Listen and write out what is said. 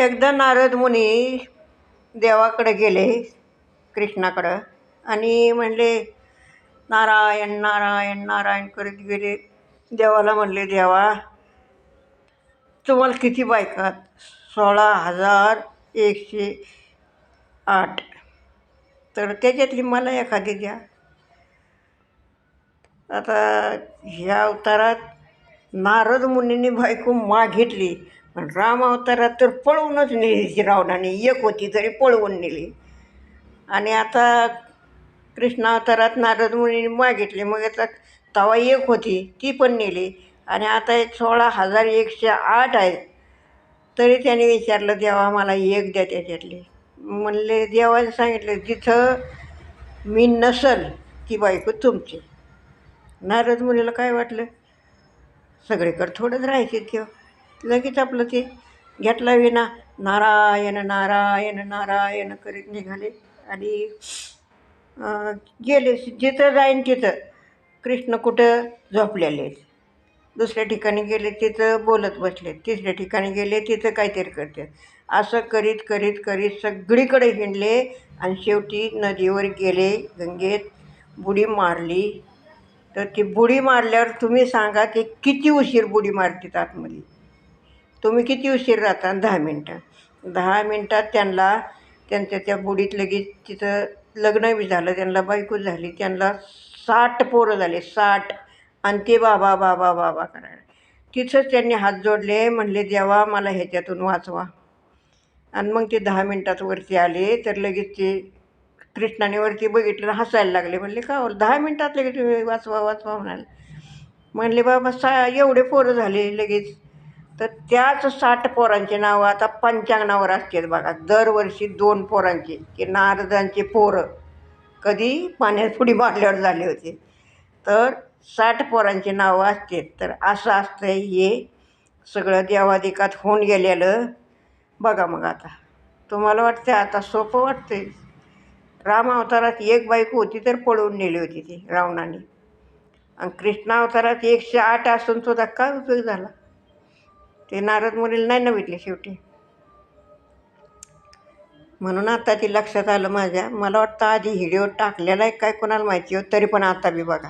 एकदा नारद मुनी देवाकडे गेले कृष्णाकडं. आणि म्हणले नारायण नारायण नारायण करत गेले. देवाला म्हणले देवा तुम्हाला किती बायकात सोळा हजार एकशे आठ. तर त्याच्यातली मला एखादी द्या. आता ह्या अवतारात नारद मुनींनी बायको मागितली. पण राम अवतारात तर पळवूनच नेली रावणाने एक होती तरी पळवून नेली. आणि आता कृष्णावतारात नारद मुनी मागितली. मग आता तवा एक होती ती पण नेली. आणि आता एक सोळा हजार एकशे आठ आहेत तरी त्याने विचारलं देवा मला एक द्या त्याच्यातली. म्हणले देवाने सांगितलं जिथं मी नसल ती बायको तुमची. नारद मुलीला काय वाटलं? सगळीकडं थोडंच राहायचे तेव्हा लगेच आपलं ते घेतला विना नारायण नारायण नारायण करीत निघाले. आणि गेले. जिथं जाईन तिथं कृष्ण कुठं झोपलेले दुसऱ्या ठिकाणी गेले तिथं बोलत बसले तिसऱ्या ठिकाणी गेले तिथं काहीतरी करते असं करीत करीत करीत सगळीकडे हिंडले आणि शेवटी नदीवर गेले गंगेत बुडी मारली. तर ती बुडी मारल्यावर तुम्ही सांगा ते किती उशीर बुडी मारतात आतमध्ये? तुम्ही किती उशीर राहता? दहा मिनटं. दहा मिनटात त्यांना त्यांच्या त्या बुडीत लगेच तिथं लग्न बी झालं त्यांना बायको झाली त्यांना साठ पोरं झाले साठ. आणि ते बाबा बाबा बाबा करायला. तिथंच त्यांनी हात जोडले म्हणले देवा मला ह्याच्यातून वाचवा. आणि मग ते दहा मिनटात वरती आले तर लगेच ते कृष्णाने वरती बघितलं हसायला लागले. म्हणले का हो? दहा मिनटात लगेच तुम्ही वाचवा वाचवा म्हणाले. म्हणले बाबा सा एवढे पोरं झाले लगेच तर त्याच साठ पोरांचे नावं आता पंचांगणावर असतात बघा. दरवर्षी दोन पोरांचे की नारदांचे पोरं. कधी पाण्यात पुढी मारल्यावर झाले होते. तर साठ पोरांची नावं असतात. तर असं असतं हे सगळं देवाधिकात होऊन गेलेलं. बघा मग आता. तुम्हाला वाटतं आता सोपं वाटतंय? राम अवतारात एक बायको होती तर पळवून नेली होती ती रावणाने. आणि कृष्णा अवतारात एकशे आठ असून सुद्धा काय उपयोग झाला? ते नारद मुलीला नाही ना भेटले शेवटी. म्हणून आता ती लक्षात आलं माझ्या. मला वाटतं आधी व्हिडिओ टाकलेला आहे काय कोणाला माहिती होत तरी पण आता बी बघा.